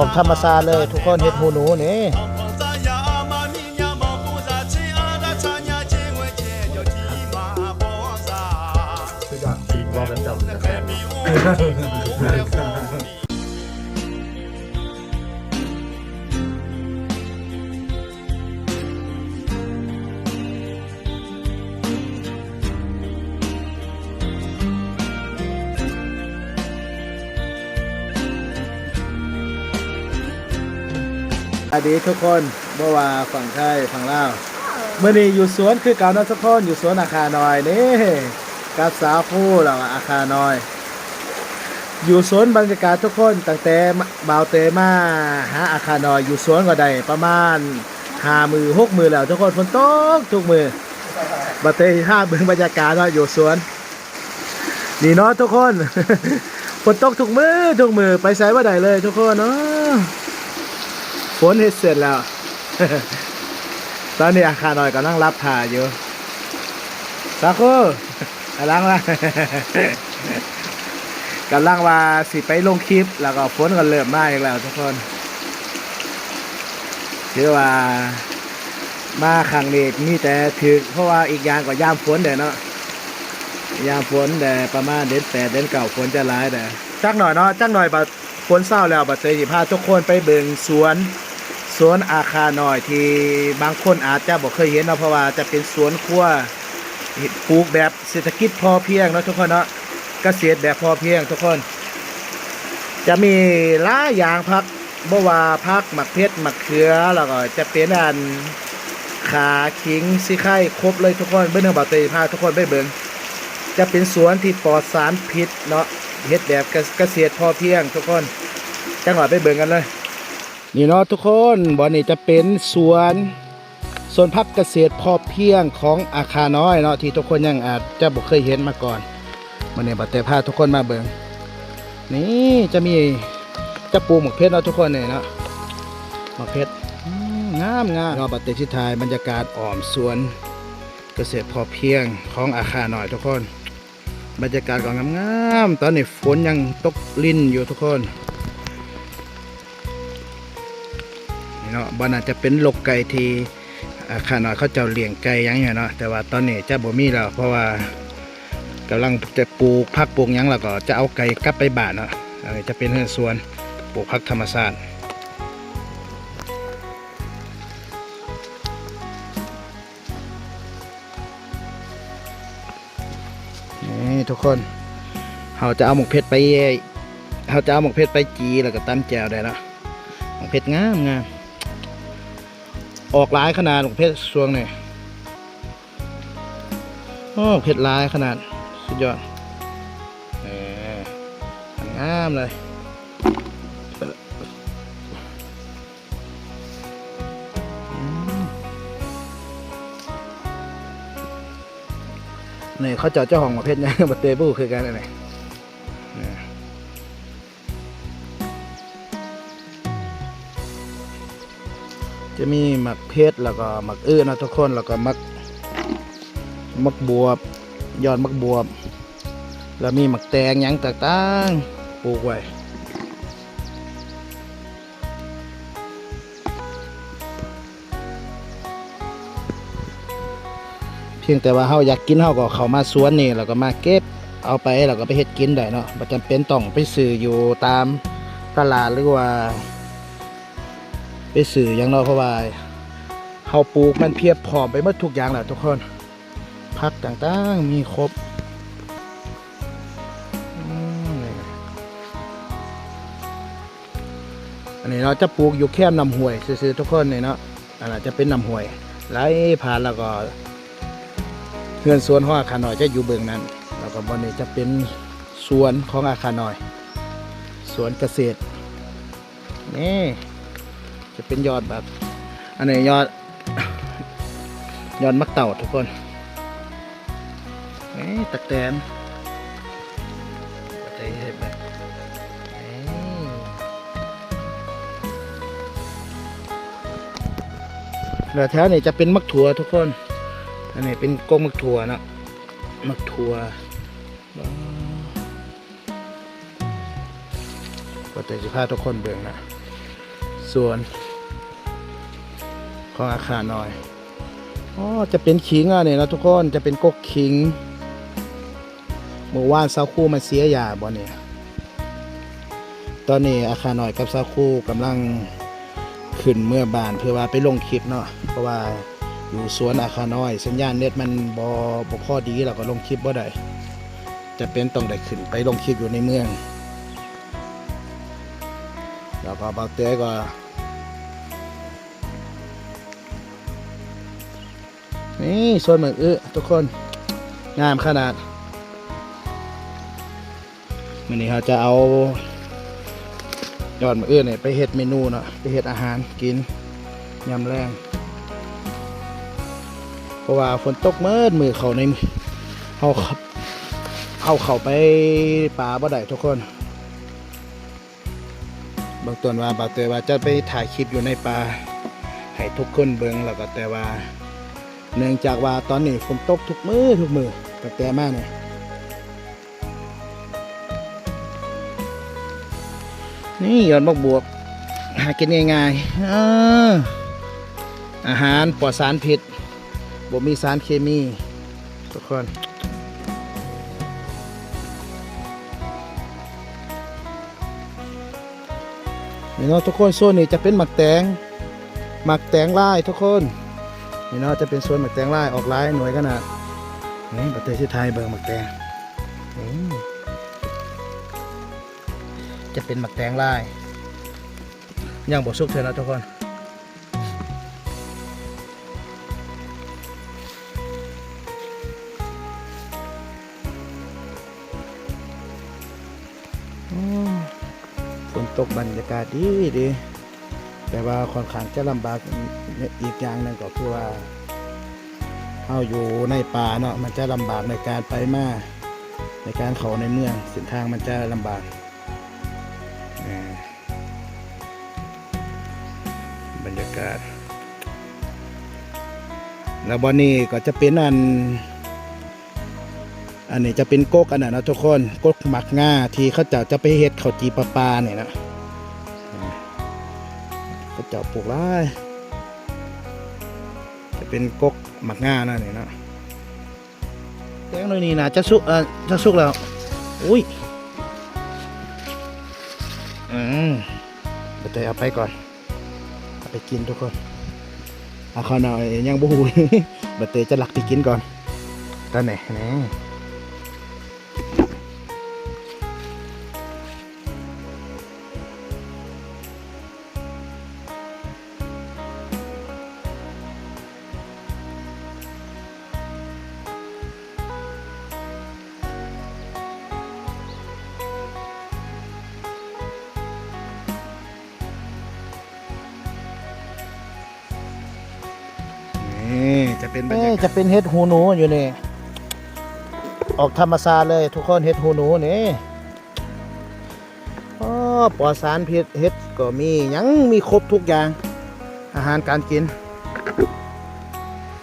ออกธรรมชาติเลย ทุกคนเห็ดหูหนูนี่คือกันจำแต่แม่ส ดีทุกคนบ่ว่าฝั่งไทยฝั่งลาวเมื่อนี้อยู่สวนคือเก่าเนาะทุกคนอยู่สวนอาคาน้อยนี่กับสาวคู่เราอะอาคาน้อย อยู่สวนบรรยากาศทุกคนตั้งแต่บ่าวเตมาหาอาคาน้อยอยู่สวนก็ได้ประมาณห้ามือหกมือแล้วทุกคนฝนตกทุกมือบ่าวเตห้าเบิ่งบรรยากาศเนาะอยู่สวนนี่เนาะทุกคนฝนตกทุกมือทุกมือไปไสบ่ได้เลย ทุกคนเนาะ ฝนเฮ็ดเสร็จแล้ว ตอนนี้อาคารน้อยกำลังรับถ่ายอยู่สาคูกำลังว่ากำลังว่าสิไปลงคลิป แล้วก็ฝนก็เริ่มมาอีกแล้วทุกคนคือว่ามาครั้งนี้มีแต่ถึกเพราะว่าอีกอย่างก็ยามฝนเด้เนาะยามฝนแต่ประมาณเดือนแปดเดือนเก่าฝนจะร้ายแต่จักหน่อยเนาะจักหน่อยบัดฝนเศร้าแล้วบัดเตยสิพาทุกคนไปเบิ่งสวน สวนอาคาหน่อยที่บางคนอาจจะบอกเคยเห็นเนาะเพราะว่าจะเป็นสวนครัวปลูกแบบเศรษฐกิจพอเพียงเนาะทุกคนเนาะเกษตรแบบพอเพียงทุกคน จะมีหลายอย่างพักบว่าพักหมักเพชรหมักเขือแล้วก็จะเป็นอันขาขิงสิไข่ครบเลยทุกคนเบื้องบาเตยพาทุกคนไปเบิ่งจะเป็นสวนที่ปลอดสารพิษเนาะเฮ็ดแบบเกษตรพอเพียง ทุกคนจังหวะไปเบิ่งกันเลย นี่เนาะทุกคนบ่อนี้จะเป็นสวนสวนพักเกษตรพอเพียงของอาคาน้อยเนาะที่ทุกคนยังอาจจะบ่เคยเห็นมาก่อนวันนี้บัดแต่พาทุกคนมาเบิ่งนี่จะมีจะปลูกหมกเพชรเนาะทุกคนเนี่ยเนาะหมกเพชรงามงามเนาะบัดแต่ที่ทายบรรยากาศอ่อมสวนเกษตรพอเพียงของอาคาน้อยทุกคน บรรยากาศก็งามๆตอนนี้ฝนยังตกลิ่นอยู่ทุกคน เนาะบ้านอาจจะเป็นลกไก่ที่อาคารน้อยเขาเจ้าเลี้ยงไก่ยังอยู่เนาะแต่ว่าตอนนี้จะบ่มีแล้วเพราะว่ากำลังจะปลูกผักปลูกยังแล้วก็จะเอาไก่กลับไปบ้านเนาะอันนี้จะเป็นเรือนสวนปลูกผักธรรมชาตินี่ทุกคนเราจะเอาหมกเพชรไปเราจะเอาหมกเพชรไปจีแล้วก็ตั้มแจวได้เนาะหมกเพชรงามงาม ออกหลายขนาดหมกเพชรสวงเนี่โอ้เพชรลายขนาด สุดยอดเอองามเลยนี่เขาเจ้าเจ้าของหมกเพชรเนี่ยบัตเตบูคือกันอะไร จะมีหมักเพชรแล้วก็หมักอื้อนะทุกคนแล้วก็หมักหมักบวบ ยอดหมักบวบ แล้วมีหมักแตงหยังต่างๆปลูกไว้เพียงแต่ว่าเฮาอยากกินเฮาก็เข้ามาสวนนี่แล้วก็มาเก็บเอาไปแล้วก็ไปเฮ็ดกินได้เนาะบ่จำเป็นต้องไปซื้ออยู่ตามตลาดหรือว่า ไปสื่ออย่างเราเพราะว่าเฮาปลูกมันเพียบพร้อมไปหมดทุกอย่างแล้วทุกคนพักต่างๆมีครบอันนี้เราจะปลูกอยู่แค่น้ำห้วยซื่อๆทุกคนเนี่ยเนาะอันนั้นจะเป็นน้ำห้วยไหลผ่านแล้วก็เพื่อนสวนของอาคารน้อยจะอยู่เบื้องนั้น แล้วก็บนนี้จะเป็นสวนของอาคารน้อย สวนเกษตรนี่ จะเป็นยอดแบบ อันนี้ยอด ยอดมักเต่าทุกคนเอ้ยตะแตนตะแตนเห็นไหมเอ้ยแล้วแถวนี้จะเป็นมักถั่วทุกคน อันนี้เป็นกงมักถั่วเนาะมักถั่วก็แต่จะพาทุกคนเบิ่งนะ ส่วน ของอาคารหน่อยอ๋อจะเป็นขิงอะเนี่ยนะทุกคนจะเป็นกกขิงเมื่อวานเสาคู่มาเสียยาบ่เนี่ยตอนนี้อาคารหน่อยกับเสาคู่กำลังขึ้นเมื่อบานเพื่อว่าไปลงคลิปเนาะเพราะว่าอยู่สวนอาคารน้อย สัญญาณเน็ตมันบอบพอดีเราก็ลงคลิปบ่ได้จะเป็นต้องได้ขึ้นไปลงคลิปอยู่ในเมือง แล้วก็บาเต้ก็ นี่โซนเหมือนอื้อทุกคนงามขนาดวันนี้เราจะเอายอดมะอื้อเนี่ยไปเฮ็ดเมนูเนาะไปเฮ็ดอาหารกินยำแรงเพราะว่าฝนตกเมื่อมือเขาในเขาขับเขาเขาไปป่าบ่ได้ทุกคน บางตัวว่าบางตยว่าจะไปถ่ายคลิปอยู่ในป่าให้ทุกคนเบิ่งแล้วก็แต่ว่า เนื่องจากว่าตอนนี้ฝนตกทุกมือทุกมือตั้งแต่มาเนี่ยนี่ยอดมกบวบหากินง่ายๆอาอาหารปลอดสารพิษบ่มีสารเคมี ทุกคนนี่เนาะทุกคนโซนนี้จะเป็นหมักแตงหมักแตงลายทุกคน นี่เนาะจะเป็นส่วนหมักแตงลาออกลายหน่วยขนาดนี่ประเทศไทยเบิร์หมักแตงจะเป็นหมักแตงลายย่างบดซุกเถอะนะทุกคนอืมฝนตกบรรยากาศดีดี แต่ว่าค่อนข้างจะลำบากอีกอย่างหนึ่งก็คือว่าเราอยู่ในป่าเนาะมันจะลำบากในการไปมาในการเข้าในเมืองเส้นทางมันจะลำบากบรรยากาศ แล้วบอนนี้ก็จะเป็นอัน อันนี้จะเป็นกกอันนั้นนะทุกคนกกหมักง่าที่เขาจะจะไปเฮ็ดข้าวจีปลาปลาเนี่ยนะ ก็เจาะปลูกไร่จะเป็นกกหมักง่านั่นนี่เนะแตงหน่อยนี่นะจะสุกเออจะสุกแล้ว อุ้ย อืมเดี๋ยวเอาไปก่อนเอาไปกินทุกคนเอาข้าวหน่อยยังบูบัตเตยจะหลักไปกินก่อนตอนไหนนี่ นี่จะเป็นบรรยากาศจะเป็นเห็ดหูหนูอยู่นี่ ออกธรรมชาติเลย ทุกคนเห็ดหูหนูนี่อ๋อปลอดสารพิษเห็ดก็มีหยังมีครบทุกอย่าง อาหารการกิน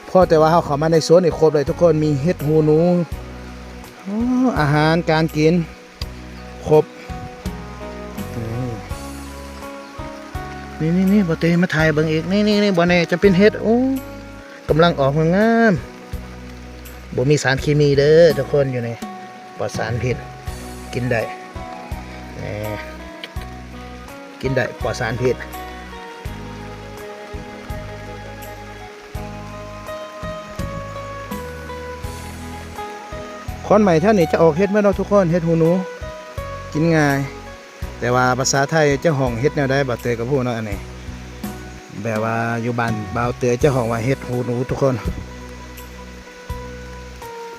พอแต่ว่าเขาเข้ามาในสวนนี่ครบเลยทุกคนมีเห็ดหูหนูอ๋อาหารการกิน ครบนี่นี่นี่บอเตมาถ่ายเบิ่งอีกนี่นี่นี่บอเนจะเป็นเห็ดโอ้ กำลังออกมางามบ่มีสารเคมีเด้อทุกคนอยู่ในปลอดสารพิษกินได้กินได้ปลอดสารพิษคอนใหม่ท่านนี้จะออกเฮ็ดไหมเนาะทุกคนเฮ็ดหูหนูกินง่าย แต่ว่าภาษาไทยเจ้าห้องเฮ็ดแนวใดบ่เตยกับผู้เนาะอันนี้ แบบว่าอยู่บ้านบ่าวเตยเจ้าห้องว่าเฮ็ดหูหนูทุกคน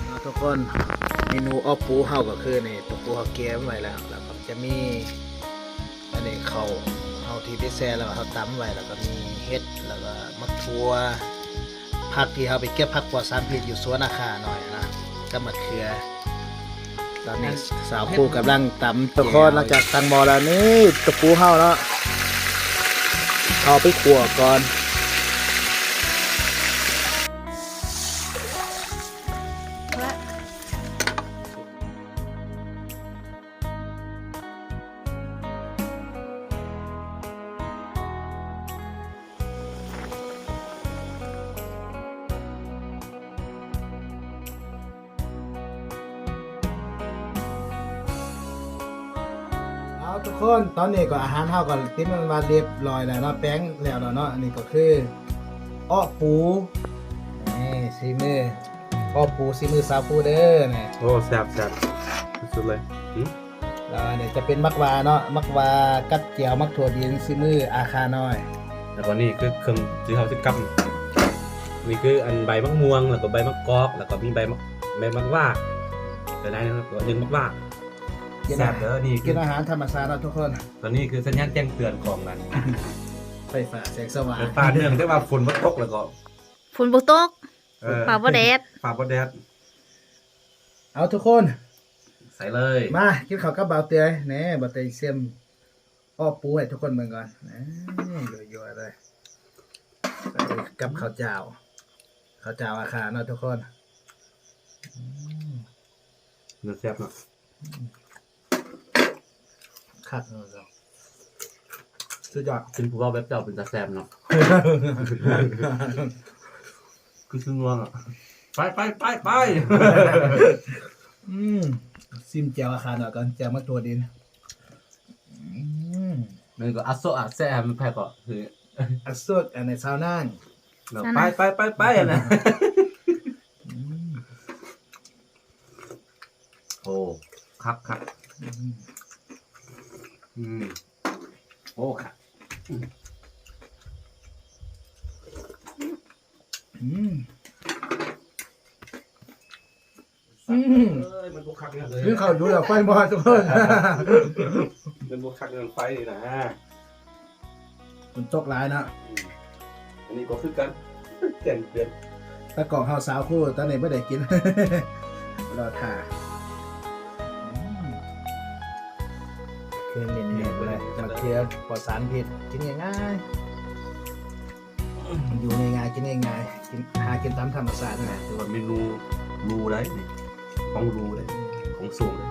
เอาทุกคนเมนูอ้อปูเฮาก็คือนี่ตัวปูเฮาเกียไว้แล้วแล้วก็จะมีอันนี้เขาเฮาที่ไปแซ่แล้วก็เฮาตำไว้แล้วก็มีเฮ็ดแล้วก็มะทั่วผักที่เฮาไปเก็บผักปลอดสารพิษอยู่สวนอาคาหน่อยนะก็มะเขือตอนนี้สาวคู่กำลังตำตะคอนหลังจากตังบอแล้วนี่ตะปูเฮาแล้ว เอาไปขั่วก่อน ทุกคนตอนนี้ก็อาหารเฮาก็ติดมันมาเรียบร้อยแล้วเนาะแป้งแล้วแล้วเนาะอันนี้ก็คืออ้อปูนี่ซีมืออ้อปูซีมือสาวปูเด้อนี่โอ้แซ่บแซ่บสุดๆเลยหืมแล้วอันนี้จะเป็นมักวาเนาะมักวากับเจียวมักถั่วดินซีมืออาคาน้อย แล้วก็นี่คือเครื่องที่เขาจะกำนี่คืออันใบมะม่วงแล้วก็ใบมะกอกแล้วก็มีใบมะใบมะว่าแต่ได้นะครับตัวหนึ่งมะว่า กินแซ่อาบหารเด้อนี่คืกิอนอาหารธรรมชาติเนาะทุกคนตอนนี้คือสัญญาณแจ้งเตือนของนั้นไฟฟ้าแสงสว่างแต่ฟ้าเนื่องได้ว่าฝนมันตกแล้วก็ฝนบ่ตกเออป่าบ่แดดฟ้าบ่แดดเอาทุกคน ใส่เลยมากินข้าวกับบ่าวเตยแหน่บ่าวเตยเสียมอ้อปูให้ทุกคนเบิ่งก่อนนี่ยั่วๆเลยกับข้าวเจ้าข้าวเจ้าอาคาเนาะทุกคน เนื้อแซ่บเนาะ คักเนาะสุดยอดเป็นผู้ว่าแบบเจ้าเป็นตาแซ่บเนาะ คือซึ่งว่างอะ ไปไปไปไปอืมซิมแจวอาคารหน่อยก่อนแจวมาตัวดินอืมมันก็อัสโซอัสแซ่บมันแพ้ก็คืออัดสุดอันในซาวน่านแบบไปไปไปไปอะนะอืมโอ้ครับครับ อืม อืมโอ้ครับ อืม อื มเอ้ยมันบุกคักเงินเลยคือเขาอยู่แล้วไฟบอทุกคนมันบุกคักเงินไฟนี่นะฝนตกหลายนะอืมอันนี้ก็คือกันเก่งเดือนตะกอกเฮาสาวคู่ตอนนี้ไม่ได้กิน รอท่าอืมเครื่องเน้นๆเลยมาเทียบปลอดสารพิษกินง่ายๆอยู่ง่ายๆกินง่ายๆกินหากินตามธรรมชาตินะแต่ว่าเมนูรูเลยนี่ ของรูเลย ของสูงเลย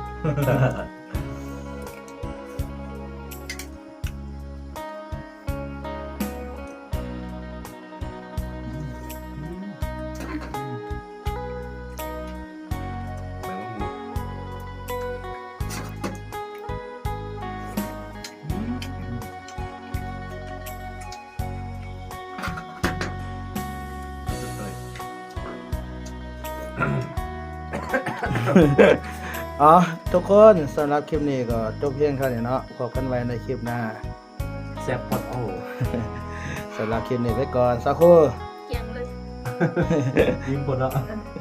อ๋อทุกคนสำหรับคลิปนี้ก็จบเพียงเท่านี้เนาะพบกันไว้ในคลิปหน้าแซ่บพอดโอ้สำหรับคลิปนี้ไว้ก่อนสักครู่ เกียงเลย ยิ้มปวดแล้วเ